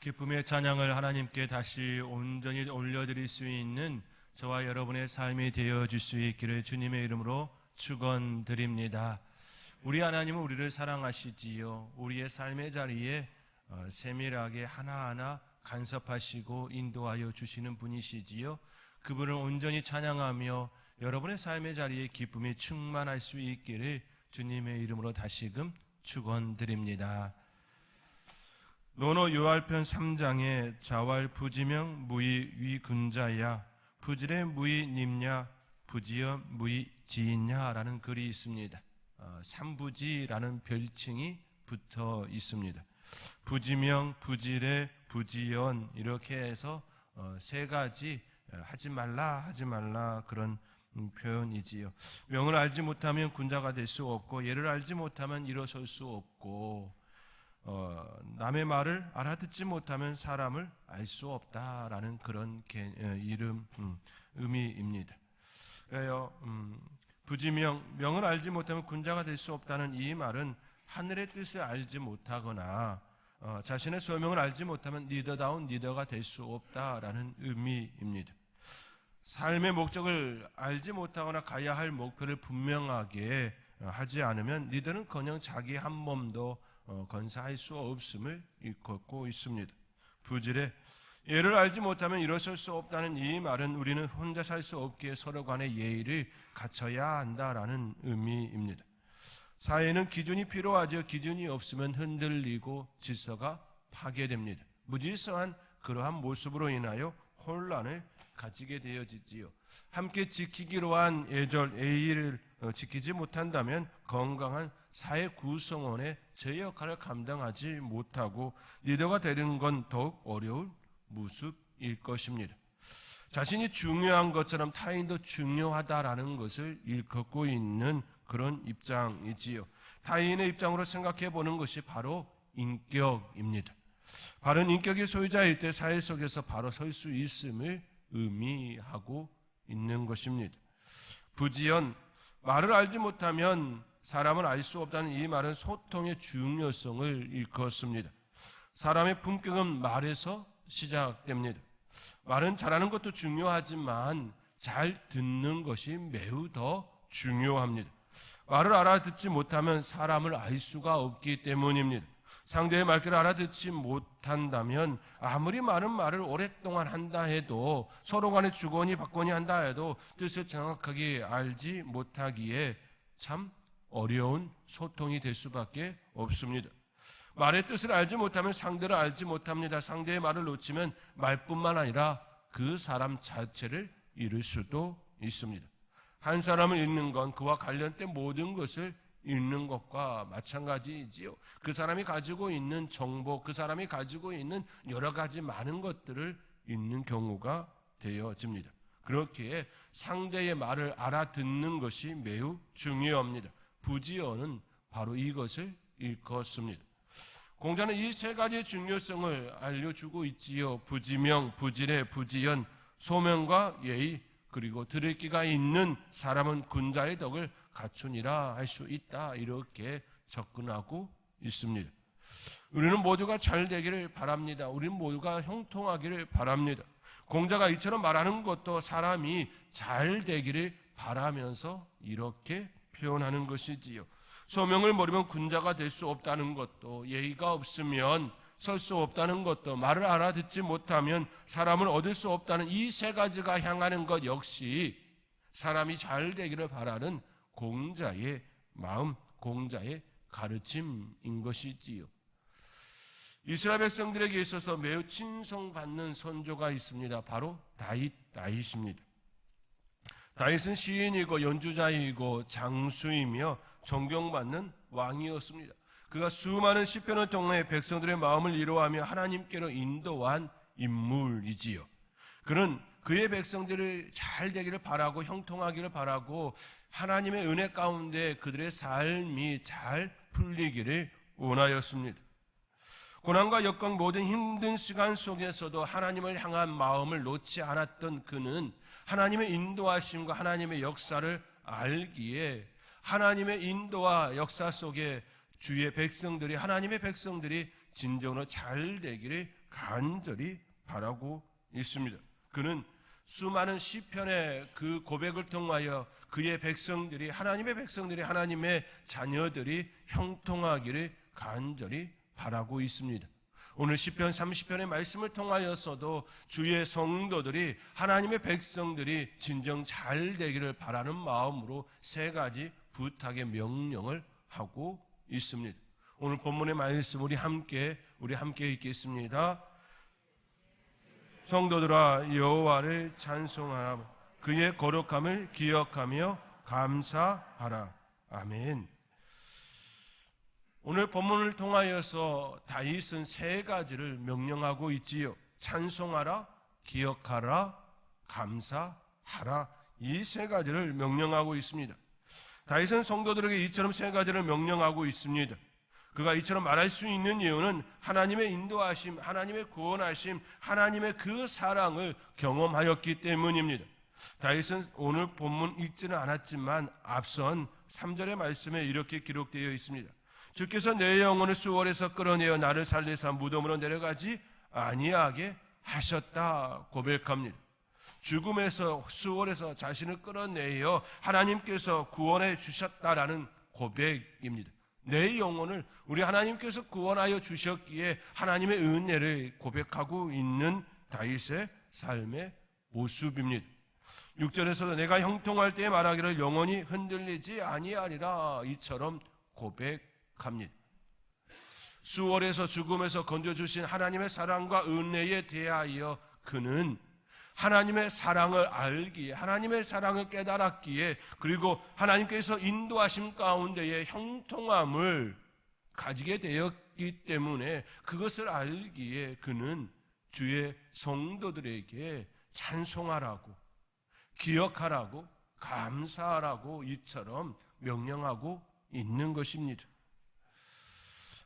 기쁨의 찬양을 하나님께 다시 온전히 올려드릴 수 있는 저와 여러분의 삶이 되어 줄 수 있기를 주님의 이름으로 축원드립니다. 우리 하나님은 우리를 사랑하시지요. 우리의 삶의 자리에 어, 세밀하게 하나하나 간섭하시고 인도하여 주시는 분이시지요. 그분을 온전히 찬양하며 여러분의 삶의 자리에 기쁨이 충만할 수 있기를 주님의 이름으로 다시금 축원드립니다. 노노 요할편 3장에 자왈 부지명 무이 위군자야 부질의 무이 님냐 부지여 무이 지인냐라는 글이 있습니다. 어, 삼부지라는 별칭이 붙어 있습니다. 부지명, 부질의, 부지연 이렇게 해서 어, 세 가지 어, 하지 말라 하지 말라 그런 음, 표현이지요. 명을 알지 못하면 군자가 될 수 없고 예를 알지 못하면 일어설 수 없고 어, 남의 말을 알아듣지 못하면 사람을 알 수 없다라는 그런 개, 어, 이름 음, 의미입니다. 그래요. 음, 부지명 명을 알지 못하면 군자가 될 수 없다는 이 말은 하늘의 뜻을 알지 못하거나 어, 자신의 소명을 알지 못하면 리더다운 리더가 될 수 없다라는 의미입니다. 삶의 목적을 알지 못하거나 가야 할 목표를 분명하게 어, 하지 않으면 리더는 커녕 자기 한 몸도 어, 건사할 수 없음을 일컫고 있습니다. 부질에 예를 알지 못하면 일어설 수 없다는 이 말은 우리는 혼자 살 수 없기에 서로 간의 예의를 갖춰야 한다라는 의미입니다. 사회는 기준이 필요하죠. 기준이 없으면 흔들리고 질서가 파괴됩니다. 무질서한 그러한 모습으로 인하여 혼란을 가지게 되어지지요. 함께 지키기로 한 예절 A를 어, 지키지 못한다면 건강한 사회 구성원의 제 역할을 감당하지 못하고 리더가 되는 건 더욱 어려운 무습일 것입니다. 자신이 중요한 것처럼 타인도 중요하다라는 것을 일컫고 있는 그런 입장이지요. 타인의 입장으로 생각해 보는 것이 바로 인격입니다. 바른 인격의 소유자일 때 사회 속에서 바로 설 수 있음을 의미하고 있는 것입니다. 부지연 말을 알지 못하면 사람을 알 수 없다는 이 말은 소통의 중요성을 일컫습니다. 사람의 품격은 말에서 시작됩니다. 말은 잘하는 것도 중요하지만 잘 듣는 것이 매우 더 중요합니다. 말을 알아듣지 못하면 사람을 알 수가 없기 때문입니다. 상대의 말귀를 알아듣지 못한다면 아무리 많은 말을 오랫동안 한다 해도 서로 간에 주거니 받거니 한다 해도 뜻을 정확하게 알지 못하기에 참 어려운 소통이 될 수밖에 없습니다. 말의 뜻을 알지 못하면 상대를 알지 못합니다. 상대의 말을 놓치면 말뿐만 아니라 그 사람 자체를 잃을 수도 있습니다. 한 사람을 잃는 건 그와 관련된 모든 것을 읽는 것과 마찬가지이지요. 그 사람이 가지고 있는 정보, 그 사람이 가지고 있는 여러 가지 많은 것들을 읽는 경우가 되어집니다. 그렇기에 상대의 말을 알아듣는 것이 매우 중요합니다. 부지어는 바로 이것을 일컫습니다. 공자는 이 세 가지의 중요성을 알려주고 있지요. 부지명, 부지례, 부지연, 소명과 예의, 그리고 들을 기가 있는 사람은 군자의 덕을 갖추니라 할 수 있다. 이렇게 접근하고 있습니다. 우리는 모두가 잘 되기를 바랍니다. 우리는 모두가 형통하기를 바랍니다. 공자가 이처럼 말하는 것도 사람이 잘 되기를 바라면서 이렇게 표현하는 것이지요. 소명을 모르면 군자가 될 수 없다는 것도 예의가 없으면 설 수 없다는 것도 말을 알아듣지 못하면 사람을 얻을 수 없다는 이 세 가지가 향하는 것 역시 사람이 잘 되기를 바라는 공자의 마음, 공자의 가르침인 것이지요. 이스라엘 백성들에게 있어서 매우 친송받는 선조가 있습니다. 바로 다윗, 다윗입니다. 다윗은 시인이고 연주자이고 장수이며 존경받는 왕이었습니다. 그가 수많은 시편을 통해 백성들의 마음을 이루하며 하나님께로 인도한 인물이지요. 그는 그의 백성들을 잘 되기를 바라고 형통하기를 바라고 하나님의 은혜 가운데 그들의 삶이 잘 풀리기를 원하였습니다. 고난과 역경 모든 힘든 시간 속에서도 하나님을 향한 마음을 놓지 않았던 그는 하나님의 인도하심과 하나님의 역사를 알기에 하나님의 인도와 역사 속에 주의 백성들이 하나님의 백성들이 진정으로 잘 되기를 간절히 바라고 있습니다. 그는 수많은 시편의 그 고백을 통하여 그의 백성들이 하나님의 백성들이 하나님의 자녀들이 형통하기를 간절히 바라고 있습니다. 오늘 시편 30편의 말씀을 통하여서도 주의 성도들이 하나님의 백성들이 진정 잘 되기를 바라는 마음으로 세 가지 부탁의 명령을 하고 있습니다. 오늘 본문의 말씀 우리 함께 우리 함께 읽겠습니다. 성도들아 여호와를 찬송하라 그의 거룩함을 기억하며 감사하라. 아멘. 오늘 본문을 통하여서 다윗은 세 가지를 명령하고 있지요. 찬송하라, 기억하라, 감사하라. 이 세 가지를 명령하고 있습니다. 다윗은 성도들에게 이처럼 세 가지를 명령하고 있습니다. 그가 이처럼 말할 수 있는 이유는 하나님의 인도하심, 하나님의 구원하심, 하나님의 그 사랑을 경험하였기 때문입니다. 다윗은 오늘 본문 읽지는 않았지만 앞선 3절의 말씀에 이렇게 기록되어 있습니다. 주께서 내 영혼을 수월에서 끌어내어 나를 살리사 무덤으로 내려가지 아니하게 하셨다 고백합니다. 죽음에서 수월에서 자신을 끌어내어 하나님께서 구원해 주셨다라는 고백입니다. 내 영혼을 우리 하나님께서 구원하여 주셨기에 하나님의 은혜를 고백하고 있는 다윗의 삶의 모습입니다. 6절에서도 내가 형통할 때 말하기를 영원히 흔들리지 아니하리라 이처럼 고백합니다. 수월에서 죽음에서 건져주신 하나님의 사랑과 은혜에 대하여 그는 하나님의 사랑을 알기에 하나님의 사랑을 깨달았기에 그리고 하나님께서 인도하심 가운데에 형통함을 가지게 되었기 때문에 그것을 알기에 그는 주의 성도들에게 찬송하라고 기억하라고 감사하라고 이처럼 명령하고 있는 것입니다.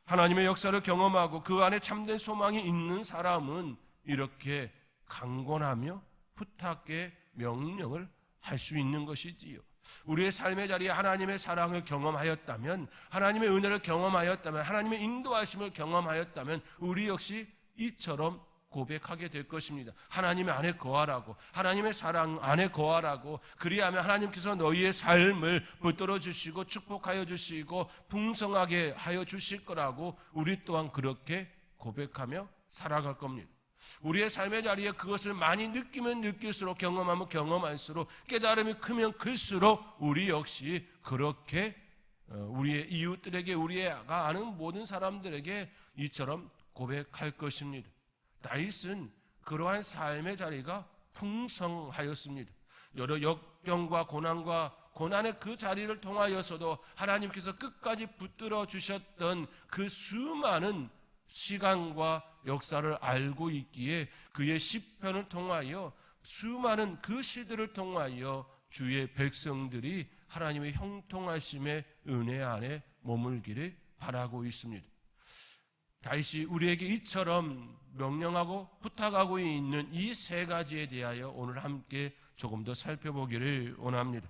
하나님의 역사를 경험하고 그 안에 참된 소망이 있는 사람은 이렇게 강권하며 부탁의 명령을 할 수 있는 것이지요. 우리의 삶의 자리에 하나님의 사랑을 경험하였다면, 하나님의 은혜를 경험하였다면, 하나님의 인도하심을 경험하였다면, 우리 역시 이처럼 고백하게 될 것입니다. 하나님의 안에 거하라고, 하나님의 사랑 안에 거하라고, 그리하면 하나님께서 너희의 삶을 붙들어 주시고 축복하여 주시고 풍성하게 하여 주실 거라고 우리 또한 그렇게 고백하며 살아갈 겁니다. 우리의 삶의 자리에 그것을 많이 느끼면 느낄수록 경험하면 경험할수록 깨달음이 크면 클수록 우리 역시 그렇게 어, 우리의 이웃들에게 우리가 아는 모든 사람들에게 이처럼 고백할 것입니다. 다윗은 그러한 삶의 자리가 풍성하였습니다. 여러 역경과 고난과 고난의 그 자리를 통하여서도 하나님께서 끝까지 붙들어 주셨던 그 수많은 시간과 역사를 알고 있기에 그의 시편을 통하여 수많은 그 시들을 통하여 주의 백성들이 하나님의 형통하심의 은혜 안에 머물기를 바라고 있습니다. 다시 우리에게 이처럼 명령하고 부탁하고 있는 이 세 가지에 대하여 오늘 함께 조금 더 살펴보기를 원합니다.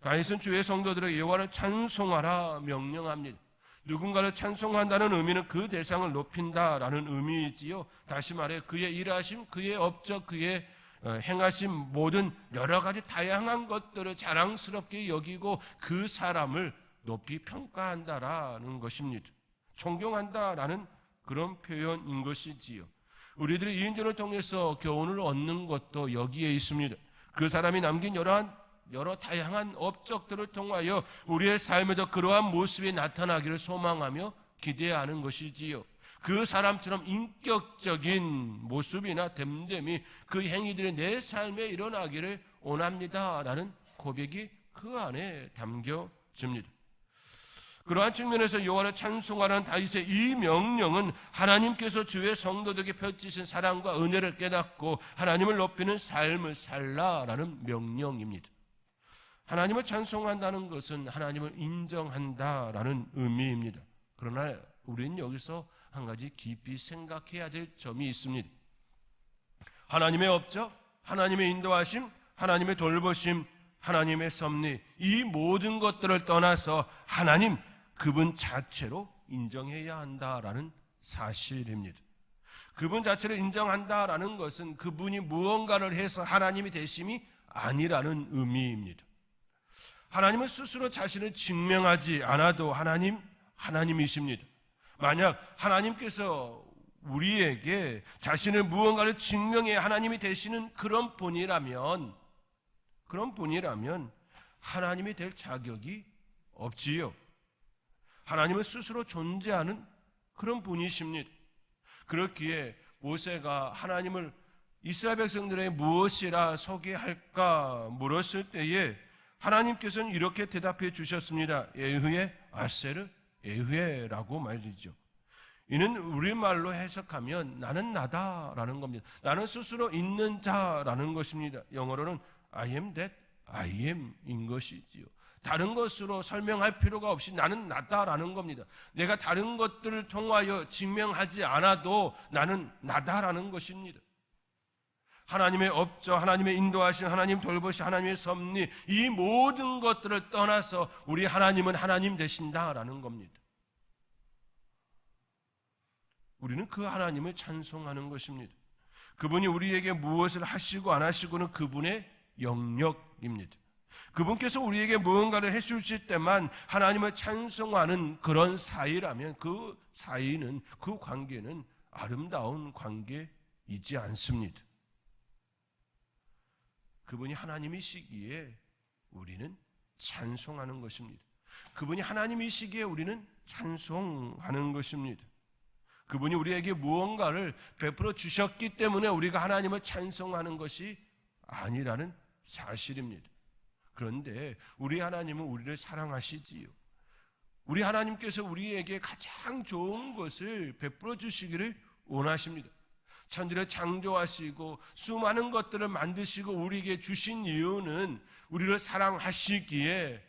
다윗은 주의 성도들에게 여호와를 찬송하라 명령합니다. 누군가를 찬송한다는 의미는 그 대상을 높인다라는 의미이지요. 다시 말해 그의 일하심, 그의 업적, 그의 어, 행하심 모든 여러 가지 다양한 것들을 자랑스럽게 여기고 그 사람을 높이 평가한다라는 것입니다. 존경한다라는 그런 표현인 것이지요. 우리들이 이인전을 통해서 교훈을 얻는 것도 여기에 있습니다. 그 사람이 남긴 여러한 여러 다양한 업적들을 통하여 우리의 삶에도 그러한 모습이 나타나기를 소망하며 기대하는 것이지요. 그 사람처럼 인격적인 모습이나 됨됨이 그 행위들이 내 삶에 일어나기를 원합니다 라는 고백이 그 안에 담겨집니다. 그러한 측면에서 여호와를 찬송하라는 다윗의 이 명령은 하나님께서 주의 성도들에게 펼치신 사랑과 은혜를 깨닫고 하나님을 높이는 삶을 살라라는 명령입니다. 하나님을 찬송한다는 것은 하나님을 인정한다라는 의미입니다. 그러나 우리는 여기서 한 가지 깊이 생각해야 될 점이 있습니다. 하나님의 업적, 하나님의 인도하심, 하나님의 돌보심, 하나님의 섭리, 이 모든 것들을 떠나서 하나님, 그분 자체로 인정해야 한다라는 사실입니다. 그분 자체를 인정한다라는 것은 그분이 무언가를 해서 하나님이 되심이 아니라는 의미입니다. 하나님은 스스로 자신을 증명하지 않아도 하나님, 하나님이십니다. 만약 하나님께서 우리에게 자신을 무언가를 증명해 하나님이 되시는 그런 분이라면, 그런 분이라면 하나님이 될 자격이 없지요. 하나님은 스스로 존재하는 그런 분이십니다. 그렇기에 모세가 하나님을 이스라엘 백성들의 무엇이라 소개할까 물었을 때에 하나님께서는 이렇게 대답해 주셨습니다. 에흐의 아세르 에흐에라고 말이죠. 이는 우리말로 해석하면 나는 나다라는 겁니다. 나는 스스로 있는 자라는 것입니다. 영어로는 I am that I am인 것이지요. 다른 것으로 설명할 필요가 없이 나는 나다라는 겁니다. 내가 다른 것들을 통하여 증명하지 않아도 나는 나다라는 것입니다. 하나님의 업적, 하나님의 인도하신 하나님 돌보시, 하나님의 섭리, 이 모든 것들을 떠나서 우리 하나님은 하나님 되신다라는 겁니다. 우리는 그 하나님을 찬송하는 것입니다. 그분이 우리에게 무엇을 하시고 안 하시고는 그분의 영역입니다. 그분께서 우리에게 무언가를 해주실 때만 하나님을 찬송하는 그런 사이라면 그 사이는 그 관계는 아름다운 관계이지 않습니다. 그분이 하나님이시기에 우리는 찬송하는 것입니다. 그분이 하나님이시기에 우리는 찬송하는 것입니다. 그분이 우리에게 무언가를 베풀어 주셨기 때문에 우리가 하나님을 찬송하는 것이 아니라는 사실입니다. 그런데 우리 하나님은 우리를 사랑하시지요. 우리 하나님께서 우리에게 가장 좋은 것을 베풀어 주시기를 원하십니다. 천지를 창조하시고 수많은 것들을 만드시고 우리에게 주신 이유는 우리를 사랑하시기에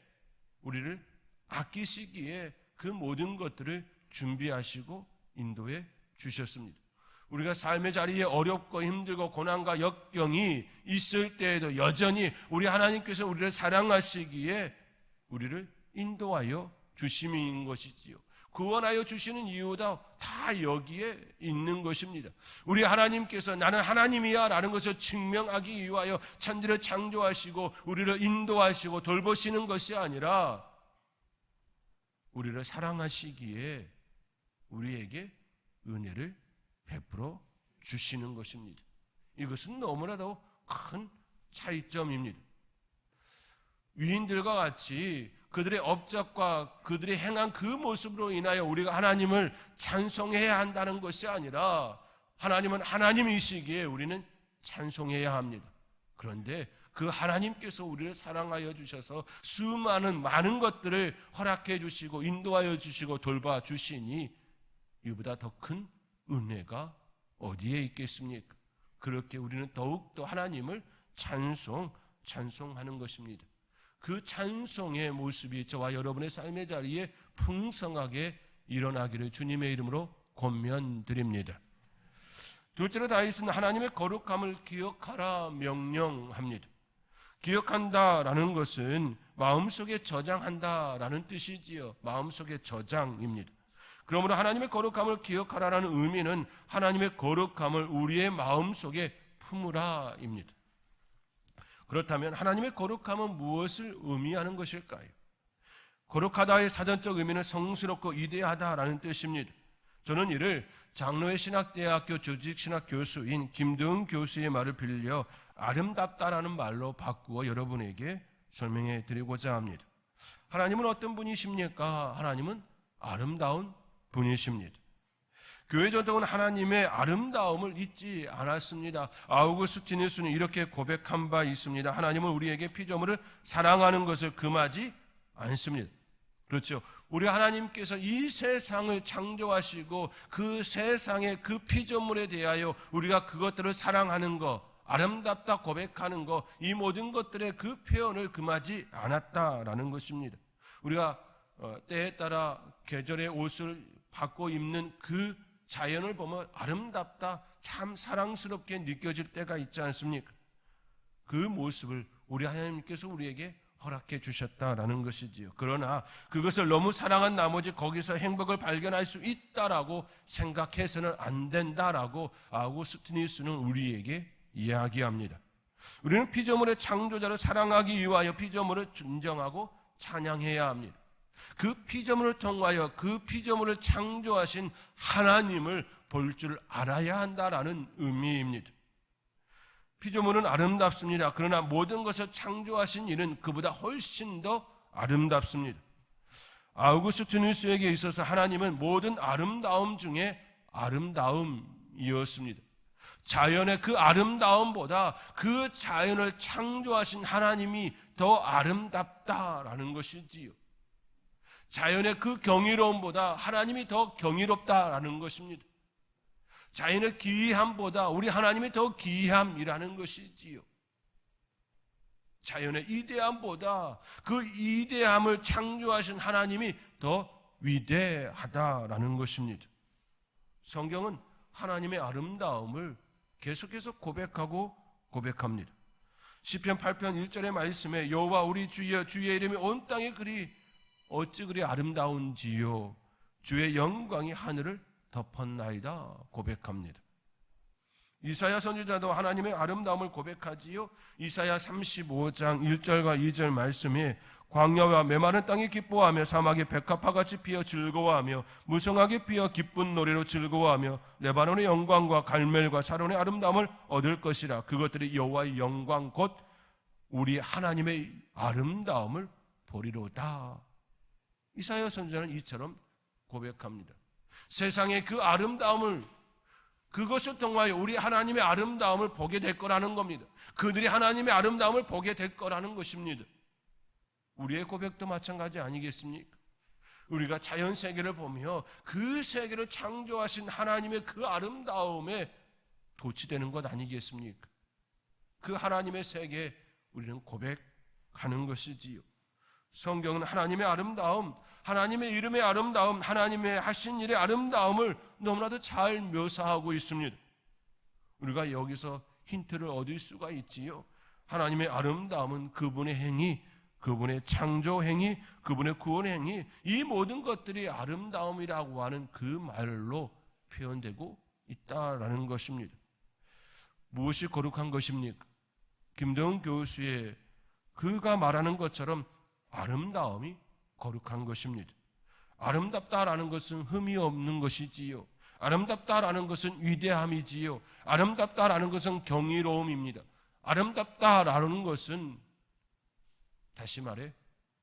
우리를 아끼시기에 그 모든 것들을 준비하시고 인도해 주셨습니다. 우리가 삶의 자리에 어렵고 힘들고 고난과 역경이 있을 때에도 여전히 우리 하나님께서 우리를 사랑하시기에 우리를 인도하여 주심인 것이지요. 구원하여 주시는 이유도 다 여기에 있는 것입니다. 우리 하나님께서 나는 하나님이야 라는 것을 증명하기 위하여 천지를 창조하시고 우리를 인도하시고 돌보시는 것이 아니라 우리를 사랑하시기에 우리에게 은혜를 베풀어 주시는 것입니다. 이것은 너무나도 큰 차이점입니다. 위인들과 같이 그들의 업적과 그들이 행한 그 모습으로 인하여 우리가 하나님을 찬송해야 한다는 것이 아니라 하나님은 하나님이시기에 우리는 찬송해야 합니다. 그런데 그 하나님께서 우리를 사랑하여 주셔서 수많은 많은 것들을 허락해 주시고 인도하여 주시고 돌봐 주시니 이보다 더 큰 은혜가 어디에 있겠습니까? 그렇게 우리는 더욱더 하나님을 찬송, 찬송하는 것입니다. 그 찬송의 모습이 저와 여러분의 삶의 자리에 풍성하게 일어나기를 주님의 이름으로 권면드립니다. 둘째로 다윗은 하나님의 거룩함을 기억하라 명령합니다. 기억한다라는 것은 마음속에 저장한다라는 뜻이지요. 마음속에 저장입니다. 그러므로 하나님의 거룩함을 기억하라라는 의미는 하나님의 거룩함을 우리의 마음속에 품으라입니다. 그렇다면 하나님의 거룩함은 무엇을 의미하는 것일까요? 거룩하다의 사전적 의미는 성스럽고 위대하다라는 뜻입니다. 저는 이를 장로의 신학대학교 조직신학 교수인 김등 교수의 말을 빌려 아름답다라는 말로 바꾸어 여러분에게 설명해 드리고자 합니다. 하나님은 어떤 분이십니까? 하나님은 아름다운 분이십니다. 교회 전통은 하나님의 아름다움을 잊지 않았습니다. 아우구스티누스는 이렇게 고백한 바 있습니다. 하나님은 우리에게 피조물을 사랑하는 것을 금하지 않습니다. 그렇죠. 우리 하나님께서 이 세상을 창조하시고 그 세상의 그 피조물에 대하여 우리가 그것들을 사랑하는 것, 아름답다 고백하는 것, 이 모든 것들의 그 표현을 금하지 않았다라는 것입니다. 우리가 어, 때에 따라 계절의 옷을 바꿔 입는 그 자연을 보면 아름답다, 참 사랑스럽게 느껴질 때가 있지 않습니까? 그 모습을 우리 하나님께서 우리에게 허락해 주셨다라는 것이지요. 그러나 그것을 너무 사랑한 나머지 거기서 행복을 발견할 수 있다라고 생각해서는 안 된다라고 아우구스티누스는 우리에게 이야기합니다. 우리는 피조물의 창조자를 사랑하기 위하여 피조물을 존경하고 찬양해야 합니다. 그 피조물을 통하여 그 피조물을 창조하신 하나님을 볼 줄 알아야 한다라는 의미입니다. 피조물은 아름답습니다. 그러나 모든 것을 창조하신 이는 그보다 훨씬 더 아름답습니다. 아우구스티누스에게 있어서 하나님은 모든 아름다움 중에 아름다움이었습니다. 자연의 그 아름다움보다 그 자연을 창조하신 하나님이 더 아름답다라는 것이지요. 자연의 그 경이로움보다 하나님이 더 경이롭다라는 것입니다. 자연의 기이함보다 우리 하나님이 더 기이함이라는 것이지요. 자연의 이대함보다 그 이대함을 창조하신 하나님이 더 위대하다라는 것입니다. 성경은 하나님의 아름다움을 계속해서 고백하고 고백합니다. 시편 8편 1절의 말씀에 여호와 우리 주여 주의 이름이 온 땅에 그리 어찌 그리 아름다운지요 주의 영광이 하늘을 덮었나이다 고백합니다. 이사야 선지자도 하나님의 아름다움을 고백하지요. 이사야 35장 1절과 2절 말씀에 광야와 메마른 땅이 기뻐하며 사막이 백합화 같이 피어 즐거워하며 무성하게 피어 기쁜 노래로 즐거워하며 레바논의 영광과 갈멜과 사론의 아름다움을 얻을 것이라 그것들이 여호와의 영광 곧 우리 하나님의 아름다움을 보리로다. 이사야 선지자는 이처럼 고백합니다. 세상의 그 아름다움을 그것을 통하여 우리 하나님의 아름다움을 보게 될 거라는 겁니다. 그들이 하나님의 아름다움을 보게 될 거라는 것입니다. 우리의 고백도 마찬가지 아니겠습니까? 우리가 자연 세계를 보며 그 세계를 창조하신 하나님의 그 아름다움에 도취되는 것 아니겠습니까? 그 하나님의 세계에 우리는 고백하는 것이지요. 성경은 하나님의 아름다움, 하나님의 이름의 아름다움, 하나님의 하신 일의 아름다움을 너무나도 잘 묘사하고 있습니다. 우리가 여기서 힌트를 얻을 수가 있지요. 하나님의 아름다움은 그분의 행위, 그분의 창조 행위, 그분의 구원 행위, 이 모든 것들이 아름다움이라고 하는 그 말로 표현되고 있다라는 것입니다. 무엇이 거룩한 것입니까? 김대웅 교수의 그가 말하는 것처럼 아름다움이 거룩한 것입니다. 아름답다라는 것은 흠이 없는 것이지요. 아름답다라는 것은 위대함이지요. 아름답다라는 것은 경이로움입니다. 아름답다라는 것은 다시 말해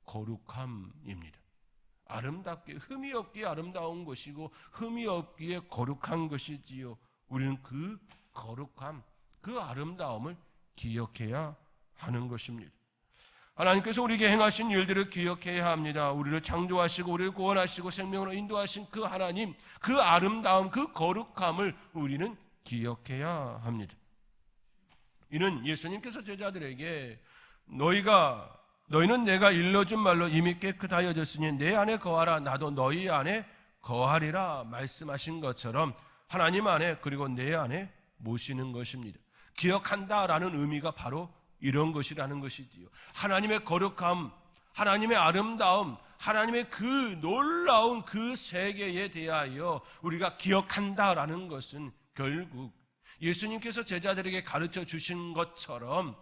거룩함입니다. 아름답게 흠이 없기에 아름다운 것이고 흠이 없기에 거룩한 것이지요. 우리는 그 거룩함, 그 아름다움을 기억해야 하는 것입니다. 하나님께서 우리에게 행하신 일들을 기억해야 합니다. 우리를 창조하시고 우리를 구원하시고 생명으로 인도하신 그 하나님, 그 아름다움, 그 거룩함을 우리는 기억해야 합니다. 이는 예수님께서 제자들에게 너희가 너희는 내가 일러준 말로 이미 깨끗하여졌으니 내 안에 거하라 나도 너희 안에 거하리라 말씀하신 것처럼 하나님 안에 그리고 내 안에 모시는 것입니다. 기억한다라는 의미가 바로 이런 것이라는 것이지요. 하나님의 거룩함, 하나님의 아름다움, 하나님의 그 놀라운 그 세계에 대하여 우리가 기억한다라는 것은 결국 예수님께서 제자들에게 가르쳐 주신 것처럼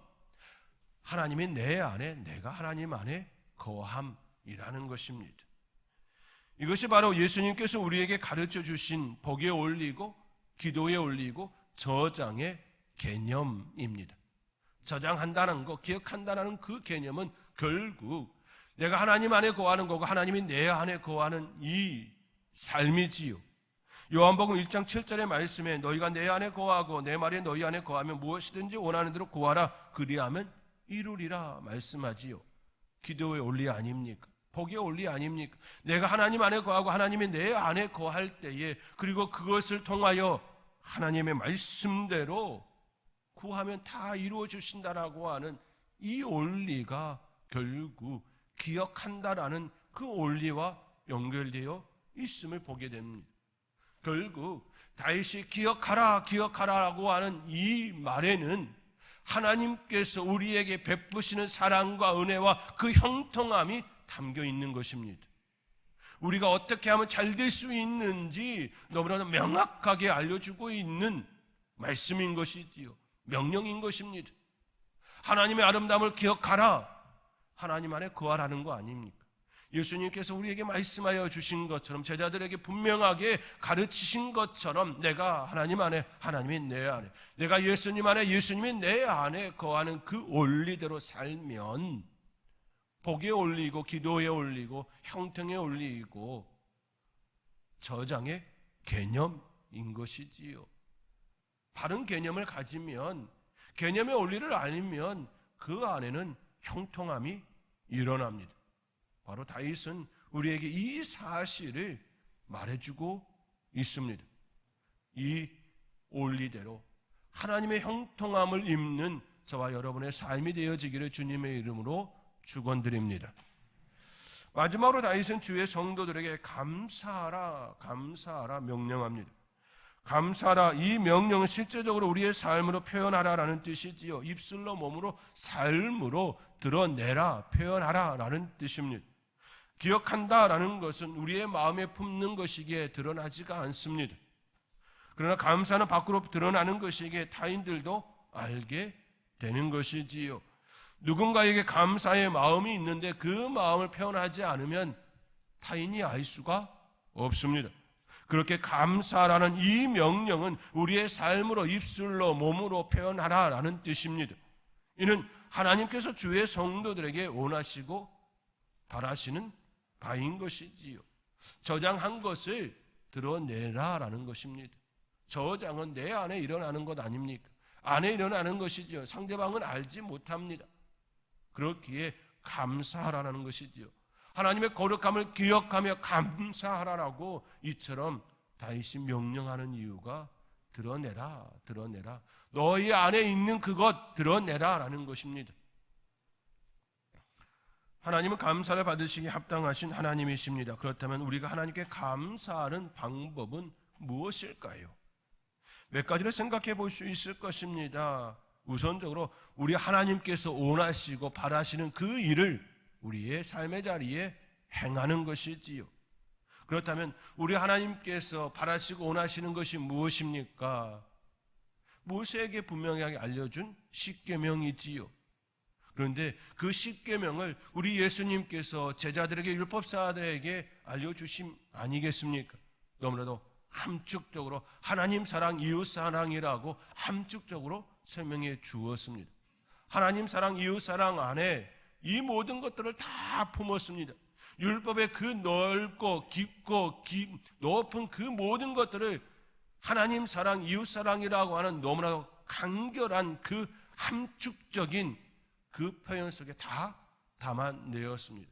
하나님이 내 안에, 내가 하나님 안에 거함이라는 것입니다. 이것이 바로 예수님께서 우리에게 가르쳐 주신 복에 올리고 기도에 올리고 저장의 개념입니다. 저장한다는 거, 기억한다는 그 개념은 결국 내가 하나님 안에 거하는 거고 하나님이 내 안에 거하는 이 삶이지요. 요한복음 1장 7절의 말씀에 너희가 내 안에 거하고 내 말이 너희 안에 거하면 무엇이든지 원하는 대로 구하라 그리하면 이루리라 말씀하지요. 기도의 원리 아닙니까? 복의 원리 아닙니까? 내가 하나님 안에 거하고 하나님이 내 안에 거할 때에 그리고 그것을 통하여 하나님의 말씀대로 구하면 다 이루어 주신다라고 하는 이 원리가 결국 기억한다라는 그 원리와 연결되어 있음을 보게 됩니다. 결국 다윗이 기억하라 기억하라라고 하는 이 말에는 하나님께서 우리에게 베푸시는 사랑과 은혜와 그 형통함이 담겨 있는 것입니다. 우리가 어떻게 하면 잘 될 수 있는지 너무나도 명확하게 알려주고 있는 말씀인 것이지요. 명령인 것입니다. 하나님의 아름다움을 기억하라. 하나님 안에 거하라는 거 아닙니까? 예수님께서 우리에게 말씀하여 주신 것처럼 제자들에게 분명하게 가르치신 것처럼 내가 하나님 안에 하나님이 내 안에 내가 예수님 안에 예수님이 내 안에 거하는 그 원리대로 살면 복에 올리고 기도에 올리고 형통에 올리고 저장의 개념인 것이지요. 바른 개념을 가지면 개념의 원리를 알면 그 안에는 형통함이 일어납니다. 바로 다윗은 우리에게 이 사실을 말해주고 있습니다. 이 원리대로 하나님의 형통함을 입는 저와 여러분의 삶이 되어지기를 주님의 이름으로 축원드립니다. 마지막으로 다윗은 주의 성도들에게 감사하라, 감사하라 명령합니다. 감사하라 이 명령은 실제적으로 우리의 삶으로 표현하라라는 뜻이지요. 입술로 몸으로 삶으로 드러내라, 표현하라라는 뜻입니다. 기억한다라는 것은 우리의 마음에 품는 것이기에 드러나지가 않습니다. 그러나 감사는 밖으로 드러나는 것이기에 타인들도 알게 되는 것이지요. 누군가에게 감사의 마음이 있는데 그 마음을 표현하지 않으면 타인이 알 수가 없습니다. 그렇게 감사라는 이 명령은 우리의 삶으로 입술로 몸으로 표현하라라는 뜻입니다. 이는 하나님께서 주의 성도들에게 원하시고 바라시는 바인 것이지요. 저장한 것을 드러내라라는 것입니다. 저장은 내 안에 일어나는 것 아닙니까? 안에 일어나는 것이지요. 상대방은 알지 못합니다. 그렇기에 감사하라는 것이지요. 하나님의 거룩함을 기억하며 감사하라라고 이처럼 다윗이 명령하는 이유가 드러내라, 드러내라. 너희 안에 있는 그것 드러내라라는 것입니다. 하나님은 감사를 받으시기 합당하신 하나님이십니다. 그렇다면 우리가 하나님께 감사하는 방법은 무엇일까요? 몇 가지를 생각해 볼 수 있을 것입니다. 우선적으로 우리 하나님께서 원하시고 바라시는 그 일을 우리의 삶의 자리에 행하는 것이지요. 그렇다면 우리 하나님께서 바라시고 원하시는 것이 무엇입니까? 모세에게 분명하게 알려준 십계명이지요. 그런데 그 십계명을 우리 예수님께서 제자들에게 율법사들에게 알려주심 아니겠습니까? 너무나도 함축적으로 하나님 사랑, 이웃 사랑이라고 함축적으로 설명해 주었습니다. 하나님 사랑, 이웃 사랑 안에 이 모든 것들을 다 품었습니다. 율법의 그 넓고 깊고 깊, 높은 그 모든 것들을 하나님 사랑, 이웃 사랑이라고 하는 너무나 간결한 그 함축적인 그 표현 속에 다 담아내었습니다.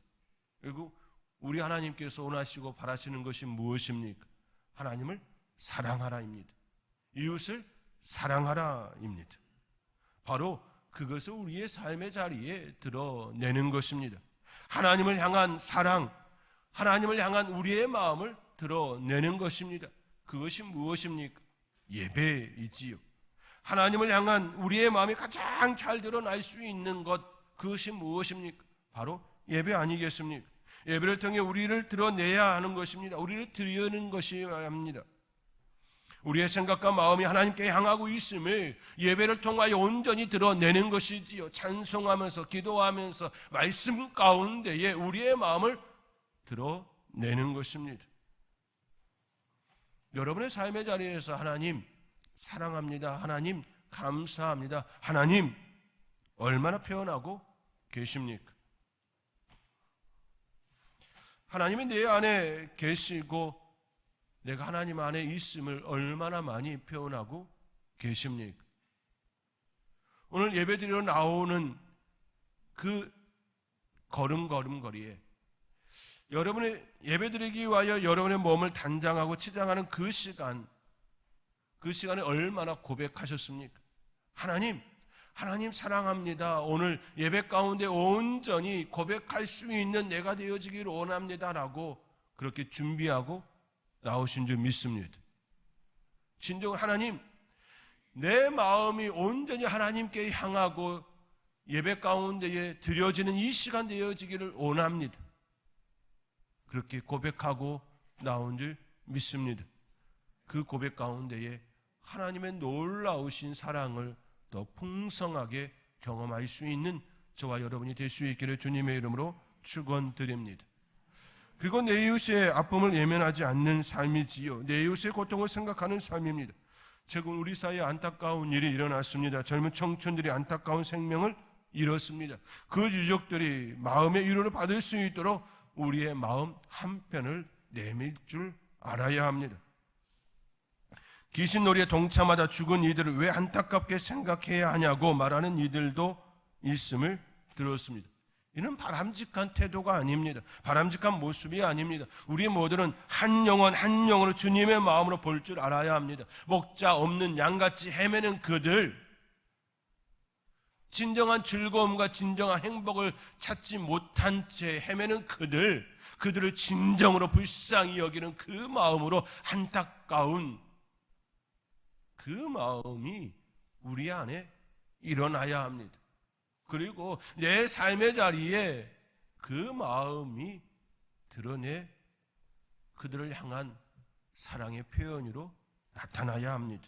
그리고 우리 하나님께서 원하시고 바라시는 것이 무엇입니까? 하나님을 사랑하라입니다. 이웃을 사랑하라입니다. 바로 그것을 우리의 삶의 자리에 드러내는 것입니다. 하나님을 향한 사랑, 하나님을 향한 우리의 마음을 드러내는 것입니다. 그것이 무엇입니까? 예배이지요. 하나님을 향한 우리의 마음이 가장 잘 드러날 수 있는 것, 그것이 무엇입니까? 바로 예배 아니겠습니까? 예배를 통해 우리를 드러내야 하는 것입니다. 우리를 드리는 것이어야 합니다. 우리의 생각과 마음이 하나님께 향하고 있음을 예배를 통하여 온전히 드러내는 것이지요. 찬송하면서 기도하면서 말씀 가운데에 우리의 마음을 드러내는 것입니다. 여러분의 삶의 자리에서 하나님 사랑합니다. 하나님 감사합니다. 하나님 얼마나 표현하고 계십니까? 하나님이 내 안에 계시고 내가 하나님 안에 있음을 얼마나 많이 표현하고 계십니까? 오늘 예배드리러 나오는 그 걸음걸음 거리에 여러분의 예배드리기 위하여 여러분의 몸을 단장하고 치장하는 그 시간, 그 시간에 얼마나 고백하셨습니까? 하나님, 하나님 사랑합니다. 오늘 예배 가운데 온전히 고백할 수 있는 내가 되어지기를 원합니다라고 그렇게 준비하고 나오신 줄 믿습니다. 진정 하나님, 내 마음이 온전히 하나님께 향하고 예배 가운데에 드려지는 이 시간 되어지기를 원합니다. 그렇게 고백하고 나온 줄 믿습니다. 그 고백 가운데에 하나님의 놀라우신 사랑을 더 풍성하게 경험할 수 있는 저와 여러분이 될 수 있기를 주님의 이름으로 축원드립니다. 그리고 내 이웃의 아픔을 예면하지 않는 삶이지요. 내 이웃의 고통을 생각하는 삶입니다. 최근 우리 사이에 안타까운 일이 일어났습니다. 젊은 청춘들이 안타까운 생명을 잃었습니다. 그 유족들이 마음의 위로를 받을 수 있도록 우리의 마음 한편을 내밀 줄 알아야 합니다. 귀신놀이에 동참하다 죽은 이들을 왜 안타깝게 생각해야 하냐고 말하는 이들도 있음을 들었습니다. 이는 바람직한 태도가 아닙니다. 바람직한 모습이 아닙니다. 우리 모두는 한 영혼 한 영혼을 주님의 마음으로 볼 줄 알아야 합니다. 목자 없는 양같이 헤매는 그들, 진정한 즐거움과 진정한 행복을 찾지 못한 채 헤매는 그들, 그들을 진정으로 불쌍히 여기는 그 마음으로 안타까운 그 마음이 우리 안에 일어나야 합니다. 그리고 내 삶의 자리에 그 마음이 드러내 그들을 향한 사랑의 표현으로 나타나야 합니다.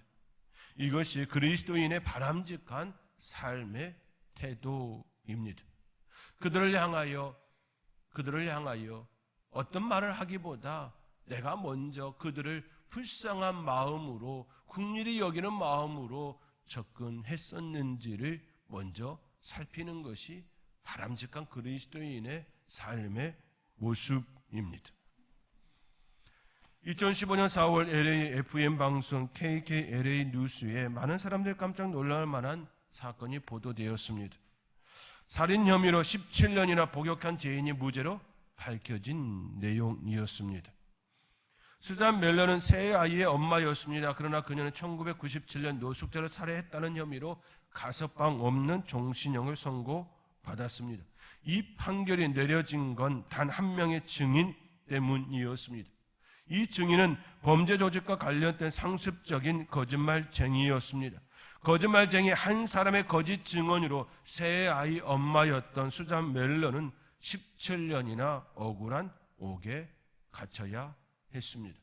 이것이 그리스도인의 바람직한 삶의 태도입니다. 그들을 향하여 그들을 향하여 어떤 말을 하기보다 내가 먼저 그들을 불쌍한 마음으로 국률이 여기는 마음으로 접근했었는지를 먼저 살피는 것이 바람직한 그리스도인의 삶의 모습입니다. 2015년 4월 LA FM 방송 KKLA 뉴스에 많은 사람들이 깜짝 놀랄 만한 사건이 보도되었습니다. 살인 혐의로 17년이나 복역한 죄인이 무죄로 밝혀진 내용이었습니다. 수잔 멜러는 세 아이의 엄마였습니다. 그러나 그녀는 1997년 노숙자를 살해했다는 혐의로 가석방 없는 종신형을 선고받았습니다. 이 판결이 내려진 건 단 한 명의 증인 때문이었습니다. 이 증인은 범죄 조직과 관련된 상습적인 거짓말쟁이였습니다. 거짓말쟁이 한 사람의 거짓 증언으로 세 아이 엄마였던 수잔 멜러는 17년이나 억울한 옥에 갇혀야 했습니다.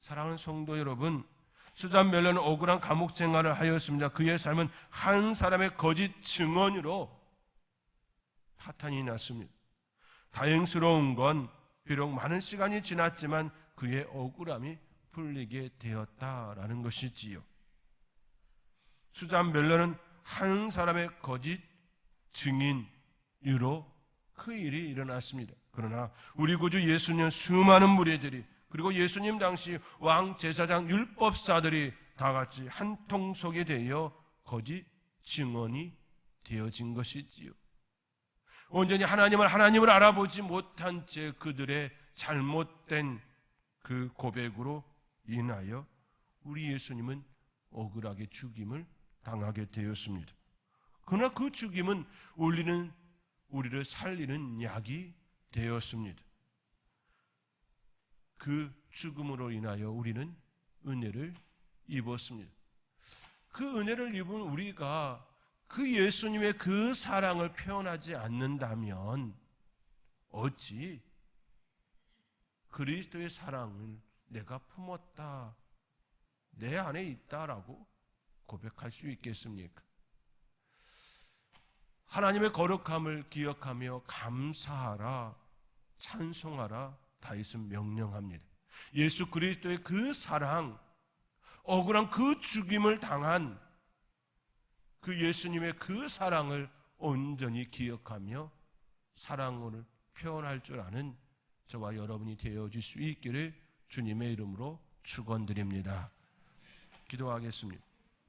사랑하는 성도 여러분, 수잔 멜러는 억울한 감옥 생활을 하였습니다. 그의 삶은 한 사람의 거짓 증언으로 파탄이 났습니다. 다행스러운 건 비록 많은 시간이 지났지만 그의 억울함이 풀리게 되었다라는 것이지요. 수잔 멜러는 한 사람의 거짓 증인으로 그 일이 일어났습니다. 그러나 우리 구주 예수님 수많은 무리들이 그리고 예수님 당시 왕 제사장 율법사들이 다 같이 한 통속이 되어 거짓 증언이 되어진 것이지요. 온전히 하나님을 하나님을 알아보지 못한 채 그들의 잘못된 그 고백으로 인하여 우리 예수님은 억울하게 죽임을 당하게 되었습니다. 그러나 그 죽임은 우리는 우리를 살리는 약이 되었습니다. 그 죽음으로 인하여 우리는 은혜를 입었습니다. 그 은혜를 입은 우리가 그 예수님의 그 사랑을 표현하지 않는다면 어찌 그리스도의 사랑을 내가 품었다, 내 안에 있다라고 고백할 수 있겠습니까? 하나님의 거룩함을 기억하며 감사하라, 찬송하라, 다윗은 명령합니다. 예수 그리스도의 그 사랑, 억울한 그 죽임을 당한 그 예수님의 그 사랑을 온전히 기억하며 사랑을 표현할 줄 아는 저와 여러분이 되어질 수 있기를 주님의 이름으로 축원드립니다. 기도하겠습니다.